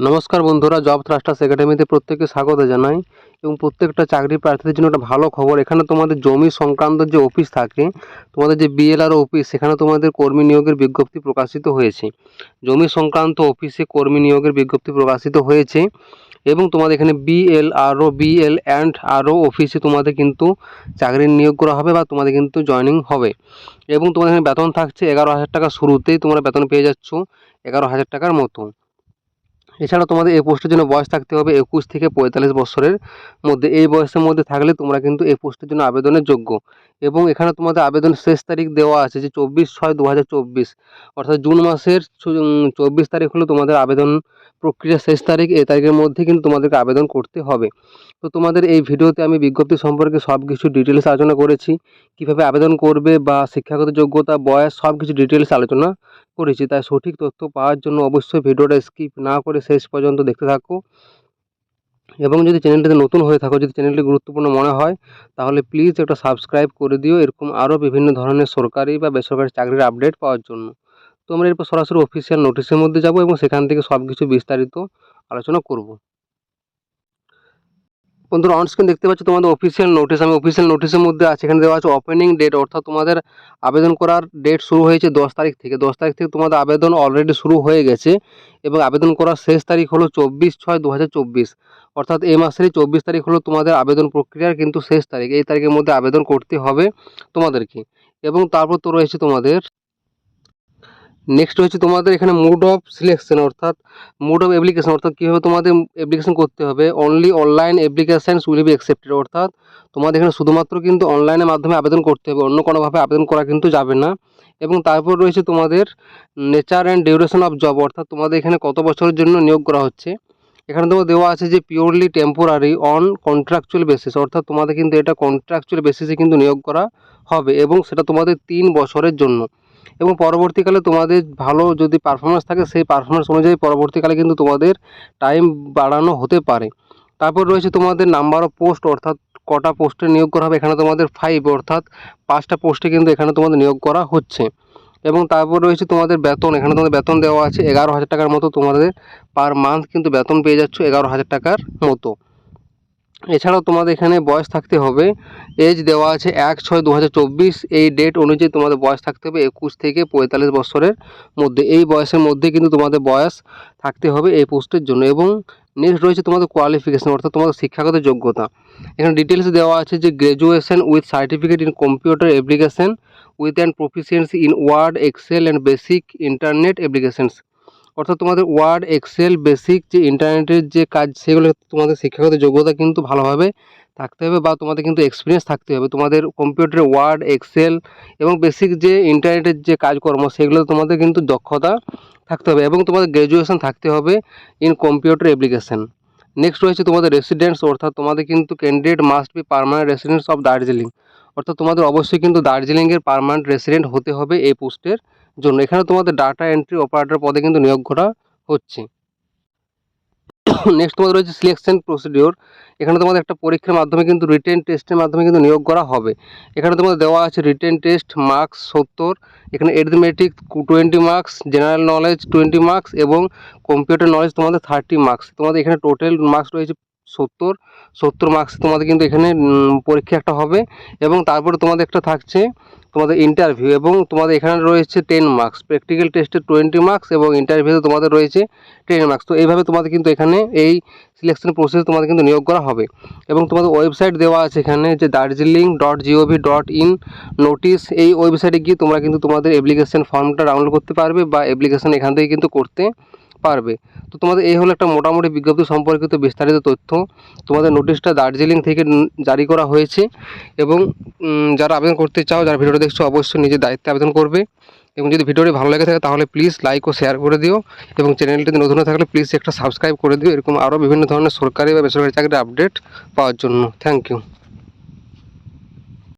নমস্কার বন্ধুরা job thrusters একাডেমিতে প্রত্যেককে স্বাগত জানাই এবং প্রত্যেকটা চাকরি প্রার্থীদের জন্য একটা ভালো খবর। এখানে তোমাদের জমি সংক্রান্ত যে অফিস থাকে, তোমাদের যে বিএলআর অফিস সেখানে তোমাদের কর্মী নিয়োগের বিজ্ঞপ্তি প্রকাশিত হয়েছে। জমি সংক্রান্ত অফিসে কর্মী নিয়োগের বিজ্ঞপ্তি প্রকাশিত হয়েছে এবং তোমাদের এখানে বিএলআরও বিএল অ্যান্ড আরও অফিসে তোমাদের কিন্তু চাকরির নিয়োগ করা হবে বা তোমাদের কিন্তু জয়নিং হবে। এবং তোমাদের এখানে বেতন থাকছে এগারো হাজার টাকা শুরুতেই তোমরা বেতন পেয়ে যাচ্ছ এগারো হাজার টাকার মতো। এছাড়া তোমাদের এই পোস্টের জন্য বয়স থাকতে হবে একুশ থেকে পঁয়তাল্লিশ বছরের মধ্যে। এই বয়সের মধ্যে থাকলে তোমরা কিন্তু এই পোস্টের জন্য আবেদনের যোগ্য। এবং এখানে তোমাদের আবেদন শেষ তারিখ দেওয়া আছে যে চব্বিশ ছয় দু অর্থাৎ জুন মাসের চব্বিশ তারিখ হলো তোমাদের আবেদন প্রক্রিয়া শেষ তারিখ। এই তারিখের মধ্যে কিন্তু তোমাদেরকে আবেদন করতে হবে। তো তোমাদের এই ভিডিওতে আমি বিজ্ঞপ্তি সম্পর্কে সব কিছু ডিটেলস আলোচনা করেছি। কীভাবে আবেদন করবে বা শিক্ষাগত যোগ্যতা, বয়স সব কিছু ডিটেলস আলোচনা করেছি, তাই সঠিক তথ্য পাওয়ার জন্য অবশ্যই ভিডিওটা স্কিপ না করে শেষ পর্যন্ত দেখতে থাকো। এবং যদি চ্যানেলটিতে নতুন হয়ে থাকো, যদি চ্যানেলটি গুরুত্বপূর্ণ মনে হয়, তাহলে প্লিজ একটা সাবস্ক্রাইব করে দিও, এরকম আরও বিভিন্ন ধরনের সরকারি বা বেসরকারি চাকরির আপডেট পাওয়ার জন্য। তো আমরা এরপর সরাসরি অফিসিয়াল নোটিশের মধ্যে যাব এবং সেখান থেকে সব কিছু বিস্তারিত আলোচনা করব। বন্ধুরা অন স্ক্রিন দেখতে পাচ্ছ তোমাদের অফিসিয়াল নোটিশ আমি অফিসিয়াল নোটিশের মধ্যে আছে। এখানে দেওয়া আছে ওপেনিং ডেট অর্থাৎ তোমাদের আবেদন করার ডেট শুরু হয়েছে দশ তারিখ থেকে। দশ তারিখ থেকে তোমাদের আবেদন অলরেডি শুরু হয়ে গেছে এবং আবেদন করার শেষ তারিখ হলো চব্বিশ ছয় দু অর্থাৎ এই মাসেরই চব্বিশ তারিখ হলো তোমাদের আবেদন প্রক্রিয়ার কিন্তু শেষ তারিখ। এই তারিখের মধ্যে আবেদন করতে হবে তোমাদেরকে। এবং তারপর তো রয়েছে তোমাদের নেক্সট হচ্ছে তোমাদের এখানে মুড অফ সিলেকশন অর্থাৎ মুড অফ অ্যাপ্লিকেশন অর্থাৎ কীভাবে তোমাদের অ্যাপ্লিকেশন করতে হবে। Only online applications will be accepted অর্থাৎ তোমাদের এখানে শুধুমাত্র কিন্তু অনলাইনের মাধ্যমে আবেদন করতে হবে, অন্য কোনোভাবে আবেদন করা কিন্তু যাবে না। এবং তারপর রয়েছে তোমাদের nature and duration of job অর্থাৎ তোমাদের এখানে কত বছরের জন্য নিয়োগ করা হচ্ছে। এখানে তোমার দেওয়া আছে যে purely temporary on contractual basis অর্থাৎ তোমাদের কিন্তু এটা কন্ট্রাকচুয়াল বেসিসে কিন্তু নিয়োগ করা হবে এবং সেটা তোমাদের তিন বছরের জন্য। এবং পরবর্তীকালে তোমাদের ভালো যদি পারফরমেন্স থাকে, সেই পারফরমেন্স অনুযায়ী পরবর্তীকালে কিন্তু তোমাদের টাইম বাড়ানো হতে পারে। তারপর রয়েছে তোমাদের নাম্বার অফ পোস্ট অর্থাৎ কটা পোস্টে নিয়োগ করা হবে, এখানে তোমাদের ফাইভ অর্থাৎ পাঁচটা পোস্টে কিন্তু এখানে তোমাদের নিয়োগ করা হচ্ছে। এবং তারপর রয়েছে তোমাদের বেতন, এখানে তোমাদের বেতন দেওয়া আছে এগারো হাজার টাকার মতো তোমাদের পার মান্থ কিন্তু বেতন পেয়ে যাচ্ছ এগারো হাজার টাকার মতো। এছাড়াও তোমাদের এখানে বয়স থাকতে হবে। এজ দেওয়া আছে এক ছয় দু এই ডেট অনুযায়ী তোমাদের বয়স থাকতে হবে একুশ থেকে পঁয়তাল্লিশ বছরের মধ্যে। এই বয়সের মধ্যে কিন্তু তোমাদের বয়স থাকতে হবে এই পোস্টের জন্য। এবং নেক্সট রয়েছে তোমাদের কোয়ালিফিকেশান অর্থাৎ তোমাদের শিক্ষাগত যোগ্যতা। এখানে ডিটেলস দেওয়া আছে যে graduation with certificate in computer application with and proficiency in Word Excel and basic internet applications অর্থাৎ তোমাদের ওয়ার্ড এক্সেল বেসিক যে ইন্টারনেটের যে কাজ, সেগুলো তোমাদের শিক্ষাগত যোগ্যতা কিন্তু ভালোভাবে থাকতে হবে বা তোমাদের কিন্তু এক্সপিরিয়েন্স থাকতে হবে। তোমাদের কম্পিউটারে ওয়ার্ড এক্সেল এবং বেসিক যে ইন্টারনেটের যে কাজকর্ম সেগুলো তোমাদের কিন্তু দক্ষতা থাকতে হবে এবং তোমাদের গ্র্যাজুয়েশন থাকতে হবে ইন কম্পিউটার অ্যাপ্লিকেশান নেক্সট রয়েছে তোমাদের রেসিডেন্স অর্থাৎ তোমাদের কিন্তু candidate must be permanent residence of Darjeeling অর্থাৎ তোমাদের অবশ্যই কিন্তু দার্জিলিংয়ের পারমানেন্ট রেসিডেন্ট হতে হবে এই পোস্টের জন্য এখানে তোমাদের ডাটা এন্ট্রি অপারেটর পদে কিন্তু নিয়োগ করা হচ্ছে। নেক্সট তোমাদের রয়েছে সিলেকশন প্রসিডিওর এখানে তোমাদের একটা পরীক্ষার মাধ্যমে কিন্তু রিটেন টেস্টের মাধ্যমে কিন্তু নিয়োগ করা হবে। এখানে তোমাদের দেওয়া আছে রিটেন টেস্ট মার্কস সত্তর। এখানে arithmetic twenty marks general knowledge twenty marks এবং কম্পিউটার নলেজ তোমাদের থার্টি মার্কস তোমাদের এখানে টোটাল মার্কস রয়েছে সত্তর সত্তর মার্কস তোমাদের কিন্তু এখানে পরীক্ষা একটা হবে এবং তারপরে তোমাদের একটা থাকছে তোমাদের ইন্টারভিউ এবং তোমাদের এখানে রয়েছে টেন মার্কস প্র্যাকটিক্যাল টেস্টে টোয়েন্টি মার্কস এবং ইন্টারভিউতে তোমাদের রয়েছে টেন মার্কস তো এইভাবে তোমাদের কিন্তু এখানে এই সিলেকশন প্রসেস তোমাদের কিন্তু নিয়োগ করা হবে এবং তোমাদের ওয়েবসাইট দেওয়া আছে এখানে যে Darjeeling dot G O V dot in notice এই ওয়েবসাইটে গিয়ে তোমরা কিন্তু তোমাদের অ্যাপ্লিকেশন ফর্মটা ডাউনলোড করতে পারবে বা অ্যাপ্লিকেশন এখান থেকে কিন্তু করতে পারবে। তো তোমাদের এই হলো একটা মোটামুটি বিজ্ঞপ্তি সম্পর্কিত বিস্তারিত তথ্য। তোমাদের নোটিশটা দার্জিলিং থেকে জারি করা হয়েছে এবং যারা আবেদন করতে চাও, যারা ভিডিওটা দেখছ, অবশ্যই নিজের দায়িত্বে আবেদন করবে। এবং যদি ভিডিওটি ভালো লেগে থাকে, তাহলে প্লিজ লাইক ও শেয়ার করে দিও। এবং চ্যানেলটিতে নতুন থাকলে প্লিজ একটা সাবস্ক্রাইব করে দিও। এরকম আরও বিভিন্ন ধরনের সরকারি বা বেসরকারি চাকরির আপডেট পাওয়ার জন্য। Thank you